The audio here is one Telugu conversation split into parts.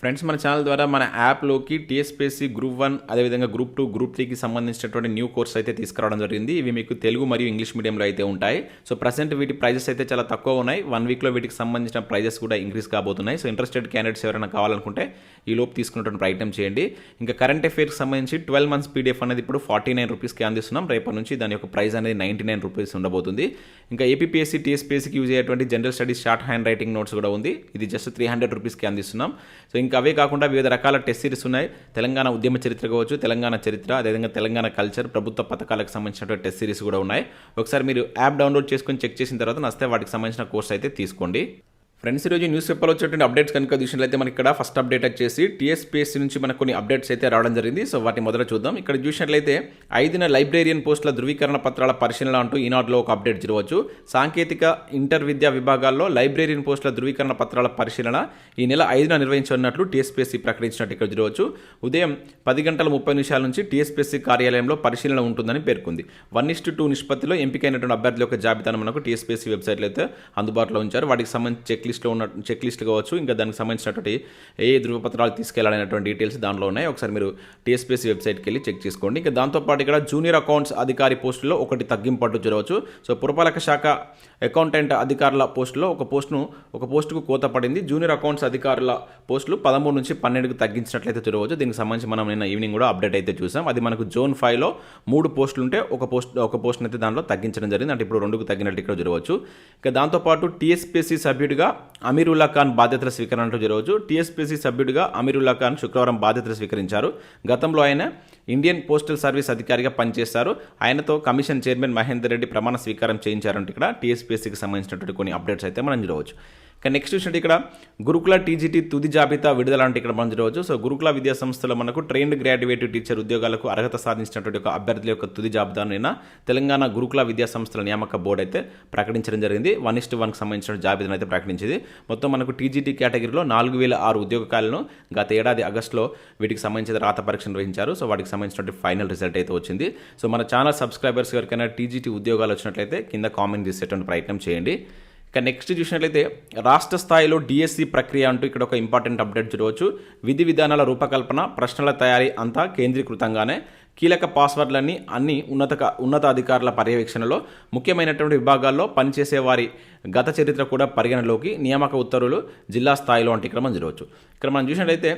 ఫ్రెండ్స్ మన ఛానల్ ద్వారా మన యాప్లోకి టీఎస్పీఎస్సీ గ్రూప్ వన్ అదేవిధంగా గ్రూప్ టూ గ్రూప్ త్రీకి సంబంధించినటువంటి న్యూ కోర్స్ అయితే తీసుకురావడం జరిగింది. ఇవి మీకు తెలుగు మరియు ఇంగ్లీష్ మీడియంలో అయితే ఉంటాయి. సో ప్రజెంట్ వీటి ప్రైజెస్ అయితే చాలా తక్కువ ఉన్నాయి. వన్ వీక్లో వీటికి సంబంధించిన ప్రైజెస్ కూడా ఇంక్రీస్ కాబోతున్నాయి. సో ఇంట్రెస్టెడ్ క్యాండిడేట్స్ ఎవరైనా కావాలనుకుంటే ఈ లోపు తీసుకున్నటువంటి ప్రయత్నం చేయండి. ఇంకా కరెంట్ అఫేర్స్కి సంబంధించి ట్వెల్వ్ మంత్స్ పీడిఎఫ్ అనేది ఇప్పుడు ఫార్టీ నైన్ రూపీస్కి అందిస్తున్నాం. రేపటి నుంచి దాని యొక్క ప్రైస్ అనేది నైంటీ నైన్ రూపీస్ ఉండబోతుంది. ఇంకా ఏపీఎస్సీ టీఎస్పీఎస్సీకి యూజ్ అయ్యేటువంటి general studies short hand writing notes కూడా ఉంది. ఇది జస్ట్ త్రీ హండ్రెడ్ రూపీస్కి అందిస్తున్నాం. సో ఇంకా అవే కాకుండా వివిధ రకాల టెస్ట్ సిరీస్ ఉన్నాయి. తెలంగాణ ఉద్యమ చరిత్ర కావచ్చు తెలంగాణ చరిత్ర అదేవిధంగా తెలంగాణ కల్చర్ ప్రభుత్వ పథకాలకు సంబంధించినటువంటి టెస్ట్ సిరీస్ కూడా ఉన్నాయి. ఒకసారి మీరు యాప్ డౌన్లోడ్ చేసుకొని చెక్ చేసిన తర్వాత నస్తే వాటికి సంబంధించిన కోర్స్ అయితే తీసుకోండి. ఫ్రెండ్స్ ఈరోజు న్యూస్ పేపర్లో వచ్చేటువంటి అప్డేట్స్ కనుక చూసినట్లయితే మనకి ఇక్కడ ఫస్ట్ అప్డేట్ వచ్చేసి టీఎస్పీఎస్సీ నుంచి మనకు కొన్ని అప్డేట్స్ అయితే రావడం జరిగింది. సో వాటిని మొదట చూద్దాం. ఇక్కడ చూసినట్లయితే ఐదున లైబ్రేరియన్ పోస్టుల ధృవీకరణ పత్రాల పరిశీలన అంటూ ఈనాడులో ఒక అప్డేట్ చూడవచ్చు సాంకేతిక ఇంటర్ విద్యా విభాగాల్లో లైబ్రేరియన్ పోస్టుల ధృవీకరణ పత్రాల పరిశీలన ఈ నెల ఐదున నిర్వహించనున్నట్లు టీఎస్పీఎస్సీ ప్రకటించినట్టు ఇక్కడ చూడవచ్చు. ఉదయం పది గంటల ముప్పై నిమిషాల నుంచి టీఎస్పీఎస్సీ కార్యాలయంలో పరిశీలన ఉంటుందని పేర్కొంది. వన్ ఇస్టు టూ నిష్పత్తిలో ఎంపికైనటువంటి అభ్యర్థుల యొక్క జాబితాను మనకు టీఎస్పీఎస్సీ వెబ్సైట్లో అయితే అందుబాటులో ఉంచారు. వాటికి సంబంధించి చెక్ లిస్ట్లో ఉన్న చెక్ లిస్ట్ కావచ్చు ఇంకా దానికి సంబంధించినటువంటి ఏ ధృవపత్రాలు తీసుకెళ్ళాలనేటువంటి డీటెయిల్స్ దానిలో ఉన్నాయి. ఒకసారి మీరు టీఎస్పీఎస్సీ వెబ్సైట్కి వెళ్ళి చెక్ చేసుకోండి. ఇంకా దాంతోపాటు ఇక్కడ జూనియర్ అకౌంట్స్ అధికారి పోస్టులో ఒకటి తగ్గింపట్టు చూడవచ్చు. సో పురపాలక శాఖ అకౌంటెంట్ అధికారుల పోస్టులో ఒక పోస్టును ఒక పోస్టుకు కోత పడింది. జూనియర్ అకౌంట్స్ అధికారుల పోస్టులు పదమూడు నుంచి పన్నెండుకు తగ్గించినట్లయితే చూడవచ్చు. దీనికి సంబంధించి మనం నిన్న ఈవినింగ్ కూడా అప్డేట్ అయితే చూసాం. అది మనకు జోన్ ఫైవ్లో మూడు పోస్టులు ఉంటే ఒక పోస్ట్ ఒక పోస్ట్ అయితే దానిలో తగ్గించడం జరిగింది. అంటే ఇప్పుడు రెండుకు తగ్గినట్టు ఇక్కడ చూడవచ్చు. ఇక దాంతోపాటు టీఎస్పీఎస్సీ సభ్యుడిగా అమీరుల్లా ఖాన్ బాధ్యతల స్వీకరణ రోజు టీఎస్పీసీ సభ్యుడిగా అమీరుల్లా ఖాన్ శుక్రవారం బాధ్యతలు స్వీకరించారు. గతంలో ఆయన ఇండియన్ పోస్టల్ సర్వీస్ అధికారిగా పనిచేస్తారు ఆయనతో కమిషన్ చైర్మన్ మహేందర్ రెడ్డి ప్రమాణ స్వీకారం చేయించారంటే ఇక్కడ టీఎస్పీసీకి సంబంధించినటువంటి కొన్ని అప్డేట్స్ అయితే మనం చూడవచ్చు. ఇక నెక్స్ట్ చూసినట్టు ఇక్కడ గురుకుల టీజీటీ తుది జాబితా విడుదల అంటే ఇక్కడ మనం చూడవచ్చు. సో గురుకుల విద్యా సంస్థలో మనకు ట్రైన్డ్ గ్రాడ్యుయేట్ టీచర్ ఉద్యోగాలకు అర్హత సాధించినటువంటి ఒక అభ్యర్థుల యొక్క తుది జాబితాను నిన్న తెలంగాణ గురుకుల విద్యా సంస్థల నియామక బోర్డు అయితే ప్రకటించడం జరిగింది. వన్ ఇస్ట్ వన్కి సంబంధించిన జాబితాను అయితే ప్రకటించింది. మొత్తం మనకు టీజీటీ కేటగిరీలో నాలుగు వేల ఆరు ఉద్యోగాలను గత ఏడాది ఆగస్టులో వీటికి సంబంధించిన రాత పరీక్ష నిర్వహించారు. సో వాటికి సంబంధించినటువంటి ఫైనల్ రిజల్ట్ అయితే వచ్చింది. సో మన ఛానల్ సబ్స్క్రైబర్స్ ఎవరికైనా టీజీటీ ఉద్యోగాలు వచ్చినట్లయితే కింద కామెంట్ చేసేటువంటి ప్రయత్నం చేయండి. ఇక నెక్స్ట్ చూసినట్లయితే రాష్ట్ర స్థాయిలో డిఎస్సి ప్రక్రియ అంటూ ఇక్కడ ఒక ఇంపార్టెంట్ అప్డేట్ చూడవచ్చు. విధి విధానాల రూపకల్పన ప్రశ్నల తయారీ అంతా కేంద్రీకృతంగానే. కీలక పాస్వర్డ్లన్నీ అన్ని ఉన్నత ఉన్నతాధికారుల పర్యవేక్షణలో ముఖ్యమైనటువంటి విభాగాల్లో పనిచేసే వారి గత చరిత్ర కూడా పరిగణలోకి నియామక ఉత్తర్వులు జిల్లా స్థాయిలో అంటే ఇక్కడ మనం చూడవచ్చు. ఇక్కడ మనం చూసినట్లయితే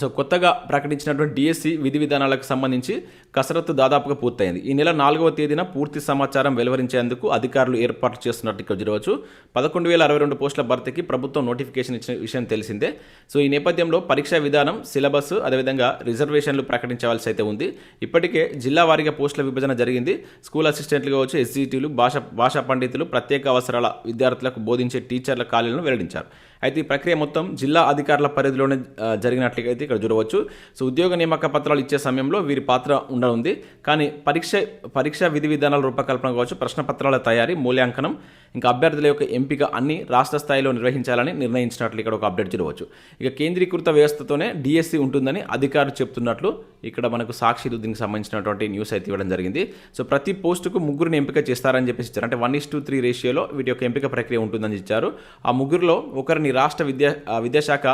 సో కొత్తగా ప్రకటించినటువంటి డిఎస్సి విధి విధానాలకు సంబంధించి కసరత్తు దాదాపుగా పూర్తయింది. ఈ నెల నాలుగవ తేదీన పూర్తి సమాచారం వెలువరించేందుకు అధికారులు ఏర్పాటు చేస్తున్నట్టు ఇక్కడ చూడవచ్చు పదకొండు వేల అరవై రెండు పోస్టుల భర్తీకి ప్రభుత్వం నోటిఫికేషన్ ఇచ్చిన విషయం తెలిసిందే. సో ఈ నేపథ్యంలో పరీక్షా విధానం సిలబస్ అదేవిధంగా రిజర్వేషన్లు ప్రకటించవలసి అయితే ఉంది. ఇప్పటికే జిల్లా వారీగా పోస్టుల విభజన జరిగింది. స్కూల్ అసిస్టెంట్లు కావచ్చు ఎస్జీటీలు భాష భాషా పండితులు ప్రత్యేక అవసరాల విద్యార్థులకు బోధించే టీచర్ల ఖాళీలను వెల్లడించారు. అయితే ఈ ప్రక్రియ మొత్తం జిల్లా అధికారుల పరిధిలోనే జరిగినట్లుగా అయితే ఇక్కడ చూడవచ్చు. సో ఉద్యోగ నియామక పత్రాలు ఇచ్చే సమయంలో వీరి పాత్ర ఉండనుంది. కానీ పరీక్ష పరీక్ష విధి విధానాల రూపకల్పన కావచ్చు ప్రశ్న పత్రాల తయారీ మూల్యాంకనం ఇంకా అభ్యర్థుల యొక్క ఎంపిక అన్ని రాష్ట్ర స్థాయిలో నిర్వహించాలని నిర్ణయించినట్లు ఇక్కడ ఒక అప్డేట్ చూడవచ్చు. ఇక కేంద్రీకృత వ్యవస్థతోనే డిఎస్సి ఉంటుందని అధికారులు చెప్తున్నట్లు ఇక్కడ మనకు సాక్షి దీనికి సంబంధించినటువంటి న్యూస్ అయితే ఇవ్వడం జరిగింది. సో ప్రతి పోస్టుకు ముగ్గురిని ఎంపిక చేస్తారని చెప్పేసి ఇచ్చారు. అంటే వన్ ఇస్ టూ త్రీ రేషియోలో వీటి యొక్క ఎంపిక ప్రక్రియ ఉంటుందని ఇచ్చారు. ఆ ముగ్గురులో ఒకరిని రాష్ట్ర విద్యా విద్యాశాఖ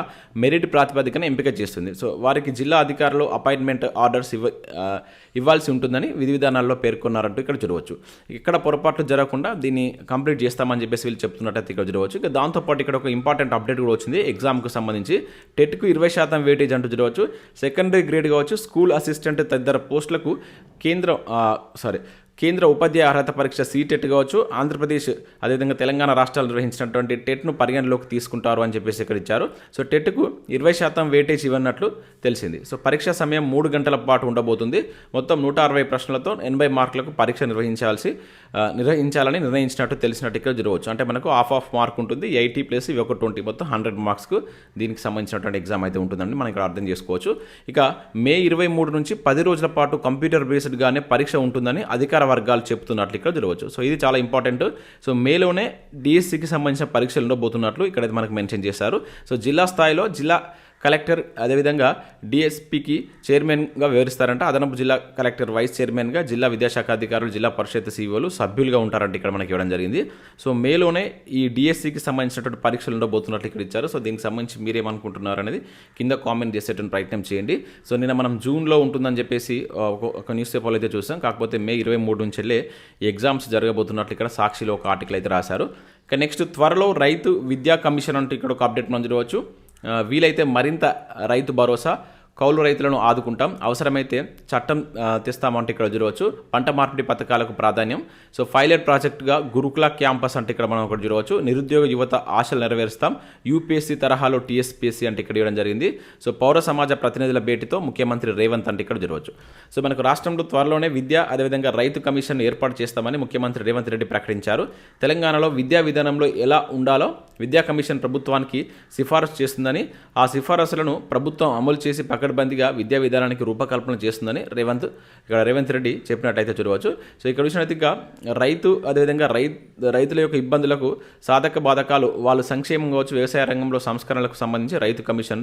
మెరిట్ ప్రాతిపదికన ఎంపిక చేస్తుంది. సో వారికి జిల్లా అధికారులు అపాయింట్మెంట్ ఆర్డర్స్ ఇవ్వ ఇవ్వాల్సి ఉంటుందని విధి విధానాల్లో పేర్కొన్నారంటూ ఇక్కడ చూడవచ్చు. ఇక్కడ పొరపాట్లు జరగకుండా దీన్ని కంప్లీట్ చేస్తామని చెప్పేసి వీళ్ళు చెప్తున్నట్టయితే ఇక్కడ చూడవచ్చు. ఇక దాంతోపాటు ఇక్కడ ఒక ఇంపార్టెంట్ అప్డేట్ కూడా వచ్చింది ఎగ్జామ్కు సంబంధించి. టెట్కు ఇరవై శాతం వెయిటేజ్ అంటూ చూడవచ్చు. సెకండరీ గ్రేడ్ కావచ్చు స్కూల్ అసిస్టెంట్ తదితర పోస్టులకు కేంద్రం సారీ కేంద్ర ఉపాధ్యాయ అర్హత పరీక్ష సీటెట్ కావచ్చు? ఆంధ్రప్రదేశ్ అదేవిధంగా తెలంగాణ రాష్ట్రాలు నిర్వహించినటువంటి టెట్ను పరిగణలోకి తీసుకుంటారు అని చెప్పేసి ఇక్కడ ఇచ్చారు. సో టెట్కు ఇరవై శాతం వేటేజ్ ఇవ్వనట్లు తెలిసింది. సో పరీక్ష సమయం మూడు గంటల పాటు ఉండబోతుంది. మొత్తం నూట అరవై ప్రశ్నలతో ఎనభై మార్కులకు పరీక్ష నిర్వహించాల్సి నిర్వహించాలని నిర్ణయించినట్టు తెలిసినట్టు ఇక్కడ జరగవచ్చు. అంటే మనకు హాఫ్ ఆఫ్ మార్క్ ఉంటుంది ఎయిటీ ప్లస్ ఇవి ఒక ట్వంటీ మొత్తం హండ్రెడ్ మార్క్స్కు దీనికి సంబంధించినటువంటి ఎగ్జామ్ అయితే ఉంటుందండి. మనం ఇక్కడ అర్థం చేసుకోవచ్చు. ఇక మే ఇరవై మూడు నుంచి పది రోజుల పాటు కంప్యూటర్ బేస్డ్గానే పరీక్ష ఉంటుందని అధికార వర్గాలు చెప్తున్నట్లు ఇక్కడ జరగవచ్చు సో ఇది చాలా ఇంపార్టెంట్. సో మేలోనే డిఎస్సికి సంబంధించిన పరీక్షలు ఉండబోతున్నట్లు ఇక్కడైతే మనకు మెన్షన్ చేశారు. సో జిల్లా స్థాయిలో జిల్లా కలెక్టర్ అదేవిధంగా డిఎస్పికి చైర్మన్గా వివరిస్తారంట అదనపు జిల్లా కలెక్టర్ వైస్ చైర్మన్గా జిల్లా విద్యాశాఖ అధికారులు జిల్లా పరిషత్ సీఈఓలు సభ్యులుగా ఉంటారంట ఇక్కడ మనకి ఇవ్వడం జరిగింది. సో మేలోనే ఈ డిఎస్సికి సంబంధించినటువంటి పరీక్షలు ఉండబోతున్నట్లు ఇక్కడ ఇచ్చారు. సో దీనికి సంబంధించి మీరేమనుకుంటున్నారు అనేది కింద కామెంట్ చేసేటువంటి ప్రయత్నం చేయండి. సో నిన్న మనం జూన్లో ఉంటుందని చెప్పేసి ఒక- న్యూస్ పేపర్లో అయితే చూసాం. కాకపోతే మే ఇరవై మూడు నుంచి వెళ్ళే ఎగ్జామ్స్ జరగబోతున్నట్లు ఇక్కడ సాక్షిలో ఒక ఆర్టికల్ అయితే రాశారు. ఇక నెక్స్ట్ త్వరలో రైతు విద్యా కమిషన్ అంటూ ఇక్కడ ఒక అప్డేట్ మనం చూడవచ్చు వీలైతే మరింత రైతు భరోసా కౌలు రైతులను ఆదుకుంటాం. అవసరమైతే చట్టం తెస్తామంటే ఇక్కడ చూడవచ్చు పంట మార్పిడి పథకాలకు ప్రాధాన్యం. సో పైలట్ ప్రాజెక్టుగా గురుకుల క్యాంపస్ అంటే ఇక్కడ మనం ఒకటి చూడవచ్చు నిరుద్యోగ యువత ఆశలు నెరవేరుస్తాం. యూపీఎస్సీ తరహాలో టీఎస్పీఎస్సీ అంటే ఇక్కడ ఇవ్వడం జరిగింది. సో పౌర సమాజ ప్రతినిధుల భేటీతో ముఖ్యమంత్రి రేవంత్ అంటే ఇక్కడ చూడవచ్చు సో మనకు రాష్ట్రంలో త్వరలోనే విద్య అదేవిధంగా రైతు కమిషన్ ఏర్పాటు చేస్తామని ముఖ్యమంత్రి రేవంత్ రెడ్డి ప్రకటించారు. తెలంగాణలో విద్యా విధానంలో ఎలా ఉండాలో విద్యా కమిషన్ ప్రభుత్వానికి సిఫారసు చేస్తుందని ఆ సిఫారసులను ప్రభుత్వం అమలు చేసి పకడ్బందీగా విద్యా విధానానికి రూపకల్పన చేస్తుందని రేవంత్ ఇక్కడ రేవంత్ రెడ్డి చెప్పినట్టయితే చూడవచ్చు. సో ఇక్కడ చూసినట్టు రైతు అదేవిధంగా రై రైతుల యొక్క ఇబ్బందులకు సాధక బాధకాలు వాళ్ళు సంక్షేమం కావచ్చు వ్యవసాయ రంగంలో సంస్కరణలకు సంబంధించి రైతు కమిషన్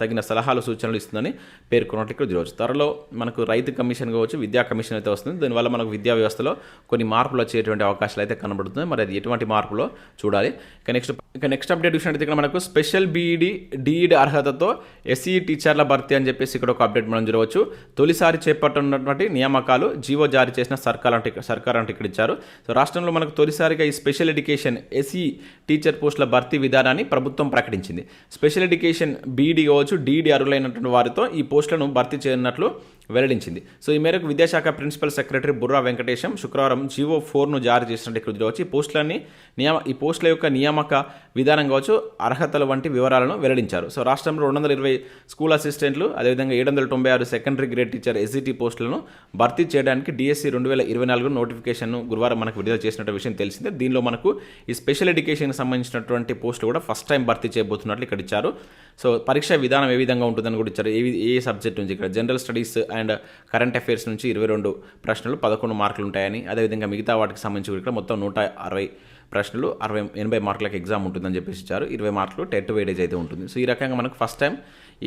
తగిన సలహాలు సూచనలు ఇస్తుందని పేర్కొన్నట్టు ఇక్కడ చూడవచ్చు. త్వరలో మనకు రైతు కమిషన్ కావచ్చు విద్యా కమిషన్ అయితే వస్తుంది. దీనివల్ల మనకు విద్యా వ్యవస్థలో కొన్ని మార్పులు వచ్చేటువంటి అవకాశాలు అయితే కనబడుతుంది మరి అది ఎటువంటి మార్పులో చూడాలి. ఇక నెక్స్ట్ ఇక నెక్స్ట్ అప్డేట్ చూసినట్టు ఇక్కడ మనకు స్పెషల్ బీఈడి డిఈడి అర్హతతో ఎస్ఈ టీచర్ల భర్తీ అని చెప్పేసి ఇక్కడ ఒక అప్డేట్ మనం చూడవచ్చు. తొలిసారి చేపట్టనున్నటువంటి నియామకాలు జీవో జారీ చేసిన సర్కార్ అంటే సర్కార్ అంటే ఇక్కడ ఇచ్చారు. సో రాష్ట్రంలో మనకు తొలిసారిగా ఈ స్పెషల్ ఎడ్యుకేషన్ ఎస్ఈ టీచర్ పోస్టుల భర్తీ విధానాన్ని ప్రభుత్వం ప్రకటించింది. స్పెషల్ ఎడ్యుకేషన్ బీఈడి కావచ్చు డిఈడి అర్హులైనటువంటి వారితో ఈ పోస్టులను భర్తీ చేయనున్నట్లు వెల్లడించింది. సో ఈ మేరకు విద్యాశాఖ ప్రిన్సిపల్ సెక్రటరీ బుర్రా వెంకటేశం శుక్రవారం జీవో ఫోర్ను జారీ చేసినట్టు ఇక్కడ వచ్చి పోస్టులన్నీ నియామ ఈ పోస్టుల యొక్క నియామక విధానం కావచ్చు అర్హతలు వంటి వివరాలను వెల్లడించారు. సో రాష్ట్రంలో రెండు వందల ఇరవై స్కూల్ అసిస్టెంట్లు అదేవిధంగా ఏడు వందల తొంభై ఆరు సెకండరీ గ్రేడ్ టీచర్ ఎస్జిటి పోస్టులను భర్తీ చేయడానికి డిఎస్సి రెండు వేల ఇరవై నాలుగు నోటిఫికేషన్ను గురువారం మనకు విడుదల చేసినట్టు విషయం తెలిసిందే. దీనిలో మనకు ఈ స్పెషల్ ఎడ్యుకేషన్కి సంబంధించినటువంటి పోస్టులు కూడా ఫస్ట్ టైం భర్తీ చేయబోతున్నట్లు ఇక్కడ ఇచ్చారు. సో పరీక్ష విధానం ఏ విధంగా ఉంటుందని కూడా ఇచ్చారు. ఏ ఏ సబ్జెక్ట్ నుంచి ఇక్కడ? General studies and current affairs నుంచి ఇరవై రెండు ప్రశ్నలు పదకొండు మార్కులు ఉంటాయని అదేవిధంగా మిగతా వాటికి సంబంధించి ఇక్కడ మొత్తం నూట అరవై ప్రశ్నలు అరవై ఎనభై మార్కులకు ఎగ్జామ్ ఉంటుందని చెప్పేసి ఇచ్చారు. ఇరవై మార్కులు టెట్ వేడేజ్ అయితే ఉంటుంది. సో ఈ రకంగా మనకు ఫస్ట్ టైం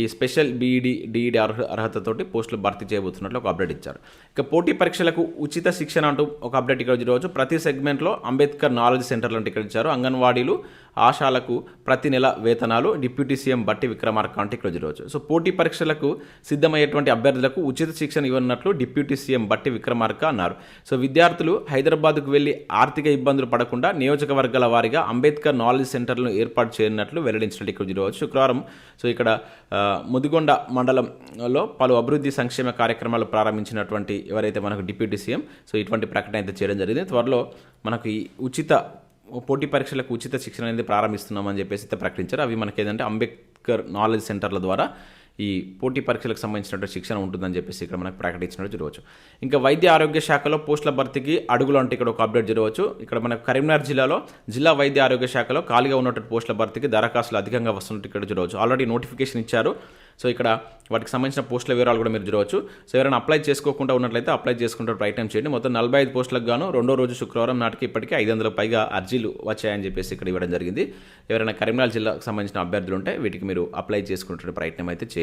ఈ special B Ed D Ed Arha అర్హతతోటి పోస్టులు భర్తీ చేయబోతున్నట్లు ఒక అప్డేట్ ఇచ్చారు. ఇక పోటీ పరీక్షలకు ఉచిత శిక్షణ అంటూ ఒక అప్డేట్ ఇక్కడ చూడవచ్చు. ప్రతి సెగ్మెంట్లో అంబేద్కర్ నాలెడ్జ్ సెంటర్లు అంటే ఇక్కడ ఇచ్చారు. అంగన్వాడీలు ఆశాలకు ప్రతి నెల వేతనాలు డిప్యూటీ సీఎం బట్టి విక్రమార్క అంటే ఇక్కడ చూడవచ్చు. సో పోటీ పరీక్షలకు సిద్ధమయ్యేటువంటి అభ్యర్థులకు ఉచిత శిక్షణ ఇవ్వనున్నట్లు డిప్యూటీ సీఎం బట్టి విక్రమార్క అన్నారు. సో విద్యార్థులు హైదరాబాద్కు వెళ్ళి ఆర్థిక ఇబ్బందులు పడకుండా నియోజకవర్గాల వారీగా అంబేద్కర్ నాలెడ్జ్ సెంటర్లను ఏర్పాటు చేయనున్నట్లు వెల్లడించినట్టు ఇక్కడ చూడవచ్చు. శుక్రవారం సో ఇక్కడ ముదిగొండ మండలంలో పలు అభివృద్ధి సంక్షేమ కార్యక్రమాలు ప్రారంభించినటువంటి ఎవరైతే మనకు డిప్యూటీ సీఎం సో ఇటువంటి ప్రకటన అయితే చేయడం జరిగింది. త్వరలో మనకు ఈ ఉచిత పోటీ పరీక్షలకు ఉచిత శిక్షణ అనేది ప్రారంభిస్తున్నామని చెప్పేసి అయితే ప్రకటించారు. అవి మనకి ఏంటంటే అంబేద్కర్ నాలెడ్జ్ సెంటర్ల ద్వారా ఈ పోటీ పరీక్షలకు సంబంధించినటువంటి శిక్షణ ఉంటుందని చెప్పేసి ఇక్కడ మనకు ప్రకటించినట్టు చూడవచ్చు ఇంకా వైద్య ఆరోగ్య శాఖలో పోస్టుల భర్తీకి అడుగులు అంటే ఇక్కడ ఒక అప్డేట్ చూడవచ్చు ఇక్కడ మనకు కరీంనగర్ జిల్లాలో జిల్లా వైద్య ఆరోగ్య శాఖలో ఖాళీగా ఉన్నటువంటి పోస్టుల భర్తీకి దరఖాస్తులు అధికంగా వస్తున్నట్టు ఇక్కడ చూడవచ్చు ఆల్రెడీ నోటిఫికేషన్ ఇచ్చారు. సో ఇక్కడ వాటికి సంబంధించిన పోస్టుల వివరాలు కూడా మీరు చూడవచ్చు. సో ఎవరైనా అప్లై చేసుకోకుండా ఉన్నట్లయితే అప్లై చేసుకుంటే ప్రయత్నం చేయండి. మొత్తం నలభై ఐదు పోస్టులకు గాను రెండో రోజు శుక్రవారం నాటికి ఇప్పటికీ ఐదు వందల పైగా అర్జీలు వచ్చాయని చెప్పేసి ఇక్కడ ఇవ్వడం జరిగింది. ఎవరైనా కరీంనగర్ జిల్లాకు సంబంధించిన అభ్యర్థులు ఉంటే వీటికి మీరు అప్లై చేసుకునే ప్రయత్నం అయితే చేయండి.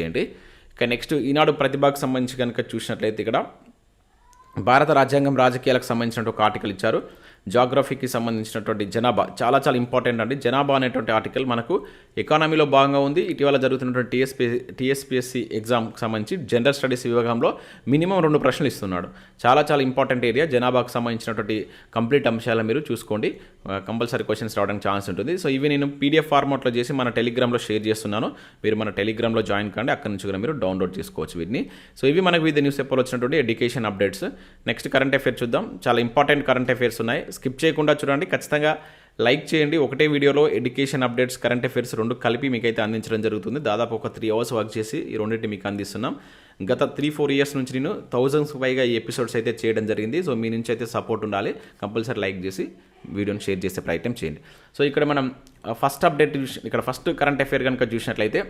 ఇక నెక్స్ట్ ఈనాడు ప్రతిభకు సంబంధించి కనుక చూసినట్లయితే ఇక్కడ భారత రాజ్యాంగం రాజకీయాలకు సంబంధించినటువంటి ఒక ఆర్టికల్ ఇచ్చారు. జాగ్రఫీకి సంబంధించినటువంటి జనాభా చాలా చాలా ఇంపార్టెంట్ అండి. జనాభా అనేటువంటి ఆర్టికల్ మనకు ఎకానమీలో భాగంగా ఉంది. ఇటీవల జరుగుతున్నటువంటి టీఎస్పీ టీఎస్పీఎస్సీ ఎగ్జామ్కి సంబంధించి జనరల్ స్టడీస్ విభాగంలో మినిమం రెండు ప్రశ్నలు ఇస్తున్నాడు. చాలా చాలా ఇంపార్టెంట్ ఏరియా జనాభాకు సంబంధించినటువంటి కంప్లీట్ అంశాలను మీరు చూసుకోండి. కంపల్సరీ క్వశ్చన్స్ రావడానికి ఛాన్స్ ఉంటుంది. సో ఇవి నేను పీడిఎఫ్ ఫార్మాట్లో చేసి మన టెలిగ్రామ్లో షేర్ చేస్తున్నాను. మీరు మన టెలిగ్రామ్లో జాయిన్ కండి. అక్కడి నుంచి కూడా మీరు డౌన్లోడ్ చేసుకోవచ్చు వీటిని. సో ఇవి మనకు వివిధ న్యూస్ పేపర్లో వచ్చినటువంటి education updates next current affairs చూద్దాం. చాలా ఇంపార్టెంట్ కరెంట్ అఫేర్స్ ఉన్నాయి. స్కిప్ చేయకుండా చూడండి. ఖచ్చితంగా లైక్ చేయండి. ఒకటే వీడియోలో ఎడ్యుకేషన్ అప్డేట్స్ కరెంట్ అఫేర్స్ రెండు కలిపి మీకైతే అందించడం జరుగుతుంది. దాదాపు ఒక త్రీ అవర్స్ వర్క్ చేసి ఈ రెండింటిని మీకు అందిస్తున్నాం. గత త్రీ ఫోర్ ఇయర్స్ నుంచి నేను థౌజండ్స్ పైగా ఈ ఎపిసోడ్స్ అయితే చేయడం జరిగింది. సో మీ నుంచి అయితే సపోర్ట్ ఉండాలి. కంపల్సరీ లైక్ చేసి వీడియోని షేర్ చేసే ప్రయత్నం చేయండి. సో ఇక్కడ మనం uh, ఫస్ట్ అప్డేట్ ఇక్కడ ఫస్ట్ కరెంట్ అఫేర్ కనుక చూసినట్లయితే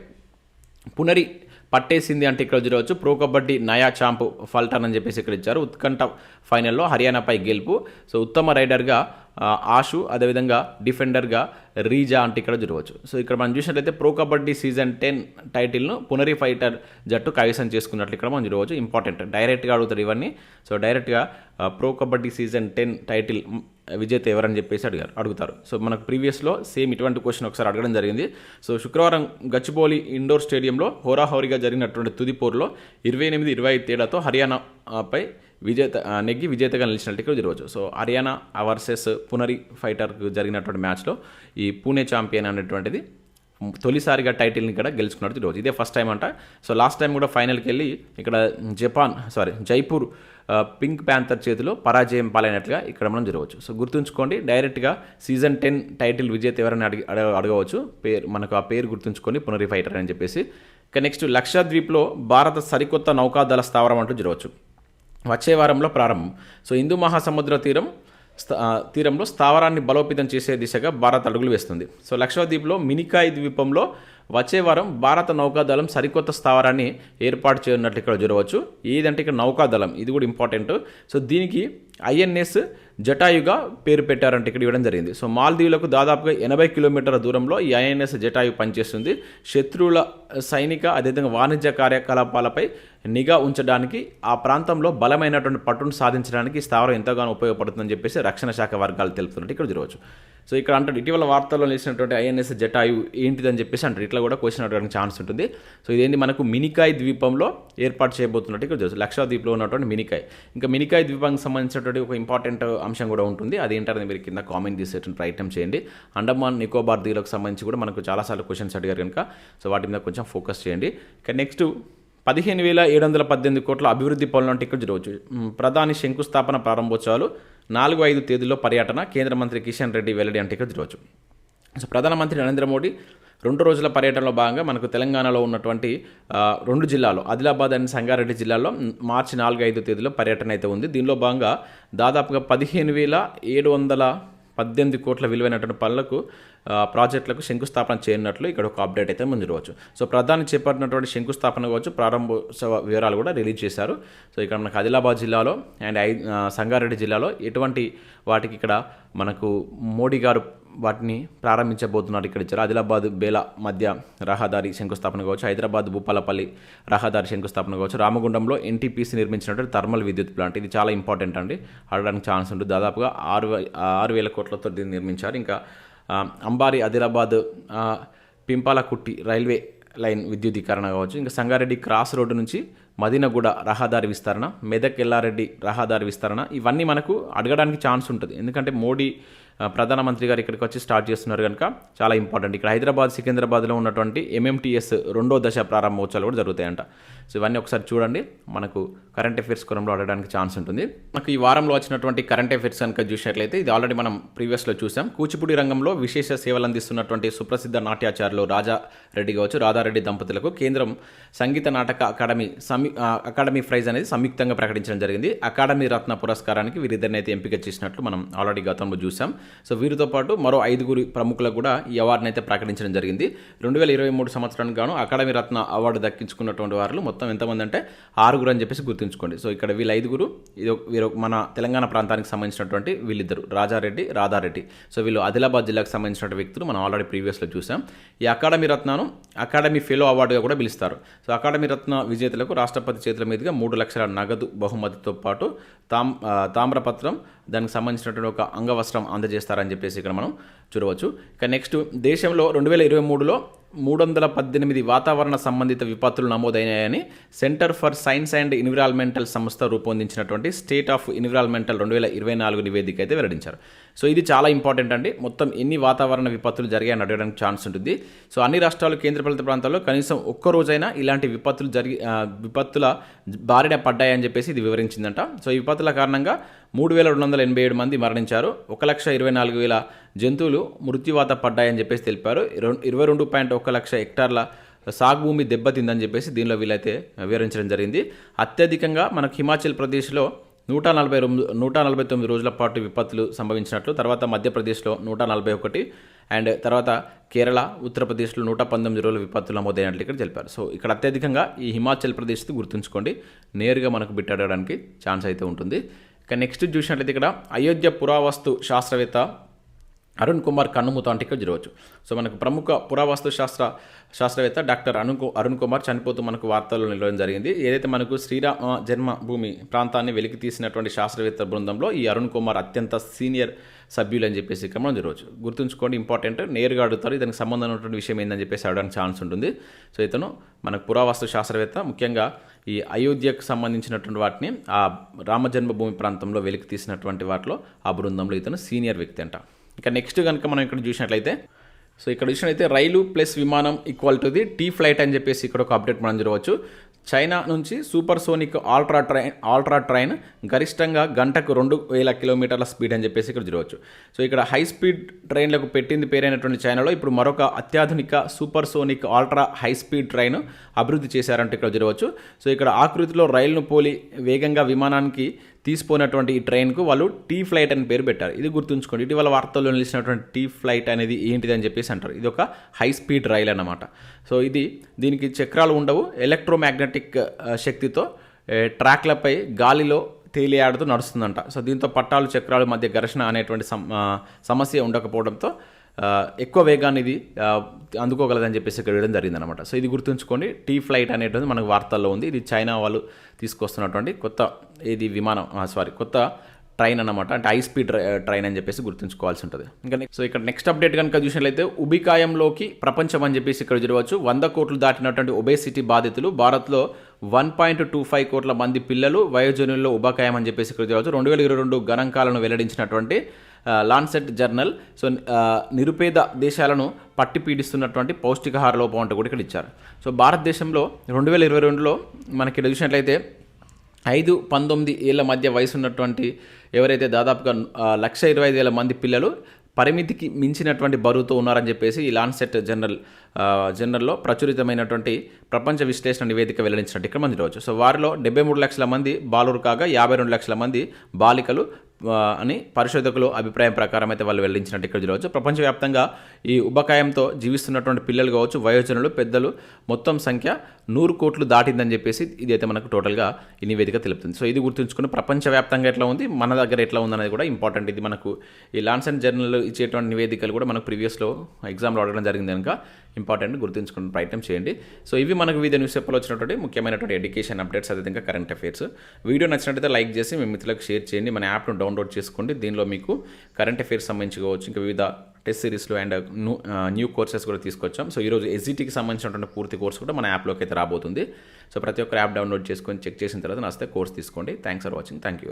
పునరి పట్టేసింది అంటే ఇక్కడ చూడవచ్చు. ప్రో కబడ్డీ నయా చాంప్ ఫల్టన్ అని చెప్పేసి ఇక్కడ ఇచ్చారు. ఉత్కంఠ ఫైనల్లో హర్యానాపై గెలుపు. సో ఉత్తమ రైడర్గా ఆషు అదేవిధంగా డిఫెండర్గా రీజా అంటే ఇక్కడ చూడవచ్చు. సో ఇక్కడ మనం చూసినట్లయితే ప్రో కబడ్డీ సీజన్ టెన్ టైటిల్ను పునరి ఫైటర్ జట్టు కైవసం చేసుకున్నట్లు ఇక్కడ మనం చూడవచ్చు. ఇంపార్టెంట్. డైరెక్ట్గా అడుగుతారు ఇవన్నీ. సో డైరెక్ట్గా pro kabaddi season ten title విజేత ఎవరని చెప్పేసి అడిగారు అడుగుతారు. సో మనకు ప్రీవియస్లో సేమ్ ఇటువంటి క్వశ్చన్ ఒకసారి అడగడం జరిగింది. సో శుక్రవారం గచ్చిబౌలి ఇండోర్ స్టేడియంలో హోరాహోరీగా జరిగినటువంటి తుదిపోరులో ఇరవై ఎనిమిది ఇరవై ఐదు తేడాతో హర్యానాపై విజేత నెగ్గి విజేతగా నిలిచినట్టు ఇక్కడ జరగవచ్చు సో హర్యానా వర్సెస్ పునరి ఫైటర్కు జరిగినటువంటి మ్యాచ్లో ఈ పూణే ఛాంపియన్ అనేటువంటిది తొలిసారిగా టైటిల్ని ఇక్కడ గెలుచుకున్నట్టు ఈరోజు. ఇదే ఫస్ట్ టైం అంట. సో లాస్ట్ టైం కూడా ఫైనల్కి వెళ్ళి ఇక్కడ Japan sorry Jaipur pink panther చేతిలో పరాజయం పాలైనట్లుగా ఇక్కడ మనం జరగవచ్చు. సో గుర్తుంచుకోండి డైరెక్ట్గా సీజన్ టెన్ టైటిల్ విజేత ఎవరైనా అడిగి అడగ అడగవచ్చు. పేరు మనకు ఆ పేరు గుర్తుంచుకొని పునరిఫైటర్ అని చెప్పేసి. ఇక నెక్స్ట్ లక్షద్వీప్లో భారత సరికొత్త నౌకాదళ స్థావరం అంటూ జరగవచ్చు. వచ్చే వారంలో ప్రారంభం. సో హిందూ మహాసముద్ర తీరం తీరంలో స్థావరాన్ని బలోపేతం చేసే దిశగా భారత్ అడుగులు వేస్తుంది. సో లక్షద్వీప్లో మినికాయ్ ద్వీపంలో వచ్చే వారం భారత నౌకాదళం సరికొత్త స్థావరాన్ని ఏర్పాటు చేయనున్నట్లు ఇక్కడ చూడవచ్చు. ఏదంటే ఇక్కడ నౌకాదళం ఇది కూడా ఇంపార్టెంట్ సో దీనికి ఐఎన్ఎస్ జటాయుగా పేరు పెట్టారంటే ఇక్కడ ఇవ్వడం జరిగింది. సో మాల్దీవులకు దాదాపుగా ఎనభై కిలోమీటర్ల దూరంలో ఈ ఐఎన్ఎస్ జటాయు పనిచేస్తుంది. శత్రువుల సైనిక అదేవిధంగా వాణిజ్య కార్యకలాపాలపై నిఘా ఉంచడానికి ఆ ప్రాంతంలో బలమైనటువంటి పట్టును సాధించడానికి స్థావరం ఎంతగానో ఉపయోగపడుతుందని చెప్పేసి రక్షణ శాఖ వర్గాలు తెలుపుతున్నట్టు ఇక్కడ చూడవచ్చు. సో ఇక్కడ అంటారు ఇటీవల వార్తల్లో నిలిచినటువంటి ఐఎన్ఎస్ జటాయు ఏంటిదని చెప్పేసి అంటారు. ఇట్లా కూడా క్వశ్చన్ అడగడానికి ఛాన్స్ ఉంటుంది. సో ఇదేంటి మనకు మినికాయ్ ద్వీపంలో ఏర్పాటు చేయబోతున్నట్టు ఇక్కడ చూడవచ్చు. లక్షద్వీప్లో ఉన్నటువంటి మినికాయ్. ఇంకా మినికాయ్ ద్వీపానికి సంబంధించినటువంటి ఒక ఇంపార్టెంట్ అంశం కూడా ఉంటుంది. అది ఏంటనేది మీరు కింద కామెంట్ చేసేటువంటి ప్రయత్నం చేయండి. అండమాన్ నికోబార్ దీవులకు సంబంధించి కూడా మనకు చాలాసార్లు క్వశ్చన్స్ అడిగారు కనుక సో వాటి మీద కొంచెం ఫోకస్ చేయండి. ఇక నెక్స్ట్ పదిహేను వేల ఏడు వందల పద్దెనిమిది కోట్ల అభివృద్ధి పనులు టికెట్ రోజు ప్రధాని శంకుస్థాపన ప్రారంభోత్సవాలు నాలుగు ఐదు తేదీల్లో పర్యటన కేంద్ర మంత్రి కిషన్ రెడ్డి వెల్లడి అంటే రోజు సో ప్రధానమంత్రి నరేంద్ర మోడీ రెండు రోజుల పర్యటనలో భాగంగా మనకు తెలంగాణలో ఉన్నటువంటి రెండు జిల్లాలు ఆదిలాబాద్ అండ్ సంగారెడ్డి జిల్లాలో మార్చి నాలుగు ఐదు తేదీలో పర్యటన అయితే ఉంది. దీనిలో భాగంగా దాదాపుగా పదిహేను వేల ఏడు వందల పద్దెనిమిది కోట్ల విలువైనటువంటి పనులకు ప్రాజెక్టులకు శంకుస్థాపన చేయనున్నట్లు ఇక్కడ ఒక అప్డేట్ అయితే ముందు సో ప్రధాని చేపట్టినటువంటి శంకుస్థాపన కావచ్చు ప్రారంభోత్సవ వివరాలు కూడా రిలీజ్ చేశారు. సో ఇక్కడ మనకు ఆదిలాబాద్ జిల్లాలో అండ్ ఐ సంగారెడ్డి జిల్లాలో ఎటువంటి వాటికి ఇక్కడ మనకు మోడీ గారు వాటిని ప్రారంభించబోతున్నారు ఇక్కడ ఇచ్చారు. ఆదిలాబాద్ బేలా మధ్య రహదారి శంకుస్థాపన కావచ్చు హైదరాబాద్ భూపాలపల్లి రహదారి శంకుస్థాపన కావచ్చు రామగుండంలో ఎన్టీపీసీ నిర్మించినటువంటి థర్మల్ విద్యుత్ ప్లాంట్. ఇది చాలా ఇంపార్టెంట్ అండి. అడగడానికి ఛాన్స్ ఉంటుంది. దాదాపుగా ఆరు ఆరు వేల కోట్లతో దీన్ని నిర్మించారు. ఇంకా అంబారి ఆదిలాబాద్ పింపాలకుట్టి రైల్వే లైన్ విద్యుదీకరణ కావచ్చు. ఇంకా సంగారెడ్డి క్రాస్ రోడ్డు నుంచి మదీనగూడ రహదారి విస్తరణ మెదక్ ఎల్లారెడ్డి రహదారి విస్తరణ ఇవన్నీ మనకు అడగడానికి ఛాన్స్ ఉంటుంది. ఎందుకంటే మోడీ ప్రధానమంత్రి గారు ఇక్కడికి వచ్చి స్టార్ట్ చేస్తున్నారు కనుక చాలా ఇంపార్టెంట్. ఇక్కడ హైదరాబాద్ సికింద్రాబాద్లో ఉన్నటువంటి ఎంఎంటీఎస్ రెండో దశ ప్రారంభోత్సవాలు కూడా జరుగుతాయంట. సో ఇవన్నీ ఒకసారి చూడండి. మనకు కరెంట్ అఫైర్స్ కొరంలో అడగడానికి ఛాన్స్ ఉంటుంది. మనకు ఈ వారంలో వచ్చినటువంటి కరెంట్ అఫైర్స్ కనుక చూసినట్లయితే ఇది ఆల్రెడీ మనం ప్రీవియస్లో చూసాం. కూచిపూడి రంగంలో విశేష సేవలు అందిస్తున్నటువంటి సుప్రసిద్ధ నాట్యాచారులు రాజా రెడ్డి కావచ్చు రాధారెడ్డి దంపతులకు కేంద్రం Sangeet Natak academy Sumi academy praise అనేది సంయుక్తంగా ప్రకటించడం జరిగింది. అకాడమీ రత్న పురస్కారానికి వీరిద్దరిని అయితే ఎంపిక చేసినట్లు మనం ఆల్రెడీ గతంలో చూసాం. సో వీరితో పాటు మరో ఐదుగురు ప్రముఖులకు కూడా ఈ అవార్డును అయితే ప్రకటించడం జరిగింది. రెండు వేల ఇరవై మూడు సంవత్సరానికి గాను అకాడమీ రత్న అవార్డు దక్కించుకున్నటువంటి వారు మొత్తం ఎంతమంది అంటే ఆరుగురు అని చెప్పేసి గుర్తుంచుకోండి. సో ఇక్కడ వీళ్ళ ఐదుగురు ఇది వీరు మన తెలంగాణ ప్రాంతానికి సంబంధించినటువంటి వీళ్ళిద్దరు రాజారెడ్డి రాధారెడ్డి. సో వీళ్ళు ఆదిలాబాద్ జిల్లాకు సంబంధించిన వ్యక్తులు మనం ఆల్రెడీ ప్రీవియస్లో చూసాం. ఈ అకాడమీ రత్నాను అకాడమీ ఫెలో అవార్డుగా కూడా పిలుస్తారు. సో అకాడమీ రత్న విజేతలకు రాష్ట్రపతి చేతుల మీదుగా మూడు లక్షల నగదు బహుమతితో పాటు తామ్ తామ్రపత్రం దానికి సంబంధించినటువంటి ఒక అంగవస్త్రం అందజేస్తారని చెప్పేసి ఇక్కడ మనం చూడవచ్చు. ఇక నెక్స్ట్ దేశంలో రెండు వేల ఇరవై మూడులో మూడు వందల పద్దెనిమిది వాతావరణ సంబంధిత విపత్తులు నమోదైనాయని centre for science and environmental సంస్థ రూపొందించినటువంటి స్టేట్ ఆఫ్ ఎన్విరాన్మెంటల్ రెండు వేల ఇరవై నాలుగు నివేదిక అయితే వెల్లడించారు. సో ఇది చాలా ఇంపార్టెంట్ అండి. మొత్తం ఎన్ని వాతావరణ విపత్తులు జరిగాయని అడగడానికి ఛాన్స్ ఉంటుంది. సో అన్ని రాష్ట్రాలు కేంద్రపాలిత ప్రాంతాల్లో కనీసం ఒక్క రోజైనా ఇలాంటి విపత్తులు జరిగి విపత్తుల బారిన పడ్డాయని చెప్పేసి ఇది వివరించిందంట. సో ఈ విపత్తుల కారణంగా మూడు వేల రెండు వందల ఎనభై ఏడు మంది మరణించారు. ఒక లక్ష ఇరవై నాలుగు వేల జంతువులు మృత్యువాత పడ్డాయని చెప్పేసి తెలిపారు. ఇరవై- రెండు పాయింట్ ఒక లక్ష హెక్టార్ల సాగు భూమి దెబ్బతిందని చెప్పేసి దీనిలో వీలైతే వివరించడం జరిగింది. అత్యధికంగా మనకు హిమాచల్ ప్రదేశ్లో నూట నలభై రెండు నూట నలభై తొమ్మిది రోజుల పాటు విపత్తులు సంభవించినట్లు తర్వాత మధ్యప్రదేశ్లో నూట నలభై ఒకటి అండ్ తర్వాత కేరళ ఉత్తరప్రదేశ్లో నూట పంతొమ్మిది రోజుల విపత్తులు నమోదైనట్లు ఇక్కడ తెలిపారు. సో ఇక్కడ అత్యధికంగా ఈ హిమాచల్ ప్రదేశ్ గుర్తుంచుకోండి. నేరుగా మనకు బిట్టడడానికి ఛాన్స్ అయితే ఉంటుంది. ఇక నెక్స్ట్ చూసినట్లయితే ఇక్కడ అయోధ్య పురావస్తు శాస్త్రవేత్త అరుణ్ కుమార్ కన్నుమూత అంటే ఇక్కడ జరగవచ్చు సో మనకు ప్రముఖ పురావస్తు శాస్త్ర శాస్త్రవేత్త డాక్టర్ అరుణ్ అరుణ్ కుమార్ చనిపోతూ మనకు వార్తల్లో నిలవడం జరిగింది. ఏదైతే మనకు శ్రీరామ జన్మభూమి ప్రాంతాన్ని వెలికి తీసినటువంటి శాస్త్రవేత్త బృందంలో ఈ అరుణ్ కుమార్ అత్యంత సీనియర్ సభ్యులు అని చెప్పేసి క్రమం జరగవచ్చు గుర్తుంచుకోండి ఇంపార్టెంట్ నేరుగా అడుగుతారు. ఇతనికి సంబంధం ఉన్నటువంటి విషయం ఏందని చెప్పేసి అడగడానికి ఛాన్స్ ఉంటుంది. సో ఇతను మనకు పురావస్తు శాస్త్రవేత్త ముఖ్యంగా ఈ అయోధ్యకు సంబంధించినటువంటి వాటిని ఆ రామ జన్మభూమి ప్రాంతంలో వెలికి తీసినటువంటి వాటిలో ఆ బృందంలో ఇతను సీనియర్ వ్యక్తి అంట. ఇక నెక్స్ట్ కనుక మనం ఇక్కడ చూసినట్లయితే సో ఇక్కడ చూసినట్లయితే రైలు ప్లస్ విమానం equal to the T flight అని చెప్పేసి ఇక్కడ ఒక అప్డేట్ మనం చూడవచ్చు. చైనా నుంచి super sonic ultra train ultra train గరిష్టంగా గంటకు రెండు వేల కిలోమీటర్ల స్పీడ్ అని చెప్పేసి ఇక్కడ చూడవచ్చు. సో ఇక్కడ హై స్పీడ్ ట్రైన్లకు పెట్టింది పేరైనటువంటి చైనాలో ఇప్పుడు మరొక అత్యాధునిక super sonic ultra high speed train అభివృద్ధి చేశారంటే ఇక్కడ చూడవచ్చు. సో ఇక్కడ ఆకృతిలో రైలును పోలి వేగంగా విమానానికి తీసిపోయినటువంటి ఈ ట్రైన్కు వాళ్ళు టీ ఫ్లైట్ అని పేరు పెట్టారు. ఇది గుర్తుంచుకోండి. ఇటీవల వార్తల్లో నిలిచినటువంటి టీ ఫ్లైట్ అనేది ఏంటిది అని చెప్పేసి అంటారు. ఇది ఒక హై స్పీడ్ రైల్ అన్నమాట. సో ఇది దీనికి చక్రాలు ఉండవు. ఎలక్ట్రోమాగ్నెటిక్ uh, శక్తితో ట్రాక్లపై గాలిలో తేలియాడుతూ నడుస్తుందంట. సో దీంతో పట్టాలు చక్రాల మధ్య ఘర్షణ అనేటువంటి సమ uh, సమస్య ఉండకపోవడంతో ఎక్కువ వేగాన్ని ఇది అందుకోగలదని చెప్పేసి ఇక్కడ వేయడం జరిగిందనమాట సో ఇది గుర్తుంచుకోండి టీ ఫ్లైట్ అనేటువంటి మనకు వార్తల్లో ఉంది. ఇది చైనా వాళ్ళు తీసుకొస్తున్నటువంటి కొత్త ఇది విమానం సారీ కొత్త ట్రైన్ అన్నమాట. అంటే హై స్పీడ్ ట్రైన్ అని చెప్పేసి గుర్తుంచుకోవాల్సి ఉంటుంది. ఇంకా సో ఇక్కడ నెక్స్ట్ అప్డేట్ కనుక చూసినట్లయితే ఉబికాయంలోకి ప్రపంచం అని చెప్పేసి ఇక్కడ చూడవచ్చు. వంద కోట్లు దాటినటువంటి ఒబేసిటీ బాధితులు భారత్లో వన్ పాయింట్ టూ ఫైవ్ కోట్ల మంది పిల్లలు వయోజనుల్లో ఉబకాయం అని చెప్పేసి ఇక్కడ చూడవచ్చు. రెండు వేల ఇరవై రెండు గణాంకాలను వెల్లడించినటువంటి లాన్సెట్ జర్నల్ సో నిరుపేద దేశాలను పట్టి పీడిస్తున్నటువంటి పౌష్టికాహార లోపం అంటూ కూడా ఇక్కడ ఇచ్చారు. సో భారతదేశంలో రెండు వేల ఇరవై రెండులో మనకి ఇక్కడ చూసినట్లయితే ఐదు పంతొమ్మిది ఏళ్ళ మధ్య వయసు ఉన్నటువంటి ఎవరైతే దాదాపుగా లక్ష ఇరవై ఐదు వేల మంది పిల్లలు పరిమితికి మించినటువంటి బరువుతో ఉన్నారని చెప్పేసి ఈ లాన్సెట్ జనరల్ జనరల్లో ప్రచురితమైనటువంటి ప్రపంచ విశ్లేషణ నివేదిక వెల్లడించినట్టు ఇక్కడ మంది రావచ్చు సో వారిలో డెబ్బై మూడు లక్షల మంది బాలురు కాగా యాభై రెండు లక్షల మంది బాలికలు అని పరిశోధకులు అభిప్రాయం ప్రకారం అయితే వాళ్ళు వెల్లడించినట్టు ఇక్కడ చూడవచ్చు. ప్రపంచవ్యాప్తంగా ఈ ఉబకాయంతో జీవిస్తున్నటువంటి పిల్లలు కావచ్చు వయోజనులు పెద్దలు మొత్తం సంఖ్య నూరు కోట్లు దాటిందని చెప్పేసి ఇది అయితే మనకు టోటల్గా ఈ నివేదిక తెలుపుతుంది. సో ఇది గుర్తుంచుకుని ప్రపంచవ్యాప్తంగా ఎట్లా ఉంది మన దగ్గర ఎట్లా ఉంది అనేది కూడా ఇంపార్టెంట్. ఇది మనకు ఈ లాన్సెన్ జర్నల్ ఇచ్చేటువంటి నివేదికలు కూడా మనకు ప్రీవియస్లో ఎగ్జామ్లో అడగడం జరిగింది కనుక ఇంపార్టెంట్ గుర్తుంచుకునే ప్రయత్నం చేయండి. సో ఇవి మనకు వివిధ న్యూస్ పేపర్లో వచ్చినటువంటి ముఖ్యమైనటువంటి ఎడ్యుకేషన్ అప్డేట్స్ అదేవిధంగా కరెంట్ అఫైర్స్ వీడియో నచ్చినట్లయితే లైక్ చేసి మీ మిత్రులకు షేర్ చేయండి. మన యాప్ను డౌన్లోడ్ చేసుకోండి. దీనిలో మీకు కరెంట్ అఫైర్స్ సంబంధించి కావచ్చు ఇంకా వివిధ టెస్ట్ సిరీస్లో అండ్ న్యూ న్యూ కోర్సెస్ కూడా తీసుకొచ్చాం. సో ఈరోజు ఎస్జిటీకి సంబంధించినటువంటి పూర్తి కోర్స్ కూడా మన యాప్లోకి అయితే రాబోతుంది. సో ప్రతి ఒక్క యాప్ డౌన్లోడ్ చేసుకొని చెక్ చేసిన తర్వాత నస్తే కోర్స్ తీసుకోండి. Thanks for watching thank you